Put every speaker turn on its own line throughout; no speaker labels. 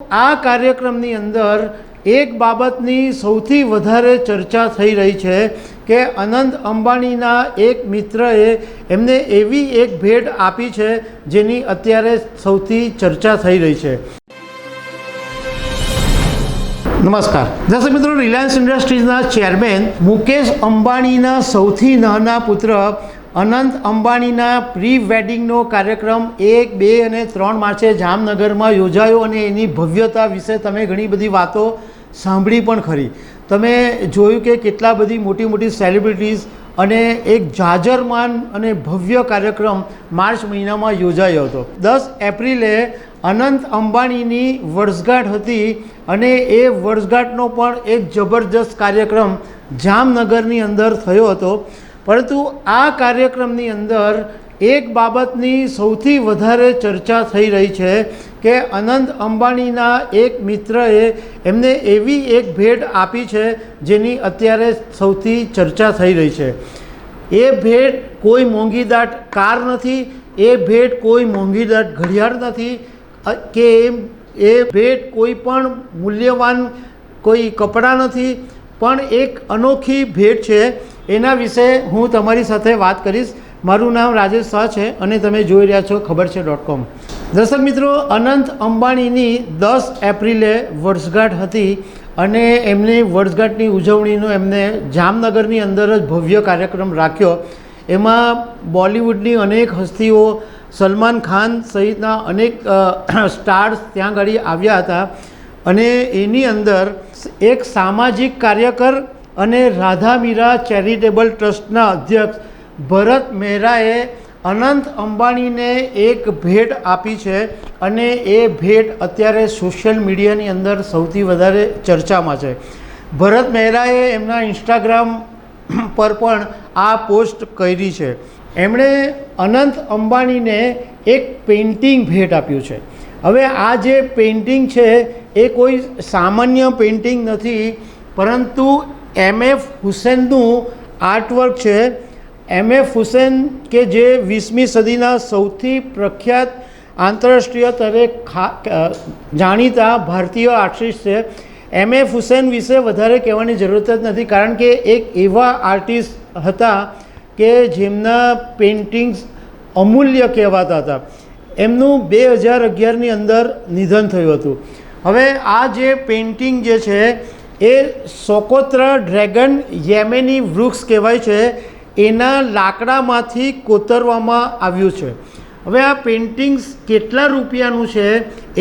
આ કાર્યક્રમની અંદર એક બાબતની સૌથી વધારે ચર્ચા થઈ રહી છે કે અનંત અંબાણીના એક મિત્રએ એમને એવી એક ભેટ આપી છે જેની અત્યારે સૌથી ચર્ચા થઈ રહી છે. નમસ્કાર. દર્શક મિત્રો રિલાયન્સ ઇન્ડસ્ટ્રીઝના ચેરમેન મુકેશ અંબાણીના સૌથી નાના પુત્ર અનંત અંબાણીના પ્રી વેડિંગનો કાર્યક્રમ એક, બે અને ત્રણ માર્ચે જામનગરમાં યોજાયો અને એની ભવ્યતા વિશે તમે ઘણી બધી વાતો સાંભળી પણ ખરી. તમે જોયું કે કેટલા બધી મોટી મોટી સેલિબ્રિટીઝ અને એક જાજરમાન અને ભવ્ય કાર્યક્રમ માર્ચ મહિનામાં યોજાયો હતો. દસ એપ્રિલે અનંત અંબાણીની વર્ષગાંઠ હતી અને એ વર્ષગાંઠનો પણ એક જબરજસ્ત કાર્યક્રમ જામનગરની અંદર થયો હતો. પરંતુ આ કાર્યક્રમની અંદર એક બાબતની સૌથી વધારે ચર્ચા થઈ રહી છે કે અનંત અંબાણીના એક મિત્રએ એમને એવી એક ભેટ આપી છે જેની અત્યારે સૌથી ચર્ચા થઈ રહી છે. એ ભેટ કોઈ મોંઘીદાટ કાર નથી, એ ભેટ કોઈ મોંઘીદાટ ઘડિયાળ નથી કે એ ભેટ કોઈ પણ મૂલ્યવાન કોઈ કપડાં નથી, પણ એક અનોખી ભેટ છે એના વિશે હું તમારી સાથે વાત કરીશ. મારું નામ રાજેશ શાહ છે અને તમે જોઈ રહ્યા છો ખબર છે ડોટ કોમ દર્શક મિત્રો, અનંત અંબાણીની દસ એપ્રિલે વર્ષગાંઠ હતી અને એમની વર્ષગાંઠની ઉજવણીનો એમને જામનગરની અંદર જ ભવ્ય કાર્યક્રમ રાખ્યો. એમાં બોલિવૂડની અનેક હસ્તીઓ, સલમાન ખાન સહિતના અનેક સ્ટાર્સ ત્યાં આગળ આવ્યા હતા. અને એની અંદર એક સામાજિક કાર્યકર અને રાધા મીરા ચેરિટેબલ ટ્રસ્ટના અધ્યક્ષ ભરત મહેરાએ અનંત અંબાણીને એક ભેટ આપી છે અને એ ભેટ અત્યારે સોશિયલ મીડિયાની અંદર સૌથી વધારે ચર્ચામાં છે. ભરત મહેરાએ એમના ઇન્સ્ટાગ્રામ પર પણ આ પોસ્ટ કરી છે. એમણે અનંત અંબાણીને એક પેઇન્ટિંગ ભેટ આપ્યું છે. હવે આ જે પેઇન્ટિંગ છે એ કોઈ સામાન્ય પેઇન્ટિંગ નથી, પરંતુ એમ એફ હુસેનનું આર્ટવર્ક છે. એમ એફ હુસેન કે જે વીસમી સદીના સૌથી પ્રખ્યાત આંતરરાષ્ટ્રીય સ્તરે જાણીતા ભારતીય આર્ટિસ્ટ છે. એમ એફ હુસેન વિશે વધારે કહેવાની જરૂરત જ નથી, કારણ કે એક એવા આર્ટિસ્ટ હતા કે જેમના પેઇન્ટિંગ્સ અમૂલ્ય કહેવાતા હતા. એમનું બે હજાર અગિયારની અંદર નિધન થયું હતું. હવે આ જે પેઇન્ટિંગ જે છે એ સોકોત્ર ડ્રેગન યેમેની વૃક્ષ કહેવાય છે. એના લાકડામાંથી કોતરવામાં આવ્યું છે. હવે આ પેઇન્ટિંગ્સ કેટલા રૂપિયાનું છે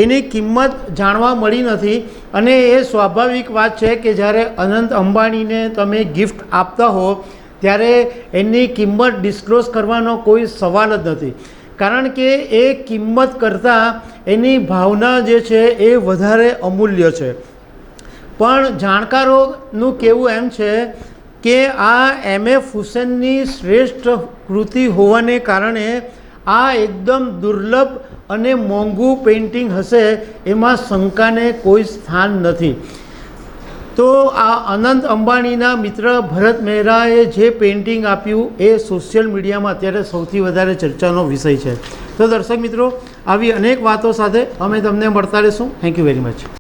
એની કિંમત જાણવા મળી નથી અને એ સ્વાભાવિક વાત છે કે જ્યારે અનંત અંબાણીને તમે ગિફ્ટ આપતા હો, ત્યારે એની કિંમત ડિસ્ક્લોઝ કરવાનો કોઈ સવાલ જ નથી. કારણ કે એ કિંમત કરતાં એની ભાવના જે છે એ વધારે અમૂલ્ય છે. પણ જાણકારોનું કહેવું એમ છે કે આ એમ. એફ. હુસેનની શ્રેષ્ઠ કૃતિ હોવાને કારણે આ એકદમ દુર્લભ અને મોંઘું પેઇન્ટિંગ હશે એમાં શંકાને કોઈ સ્થાન નથી. તો આ અનંત અંબાણીના મિત્ર ભરત મહેરાએ જે પેઇન્ટિંગ આપ્યું એ સોશિયલ મીડિયામાં અત્યારે સૌથી વધારે ચર્ચાનો વિષય છે. તો દર્શક મિત્રો, આવી અનેક વાતો સાથે અમે તમને મળતા રહીશું. Thank you very much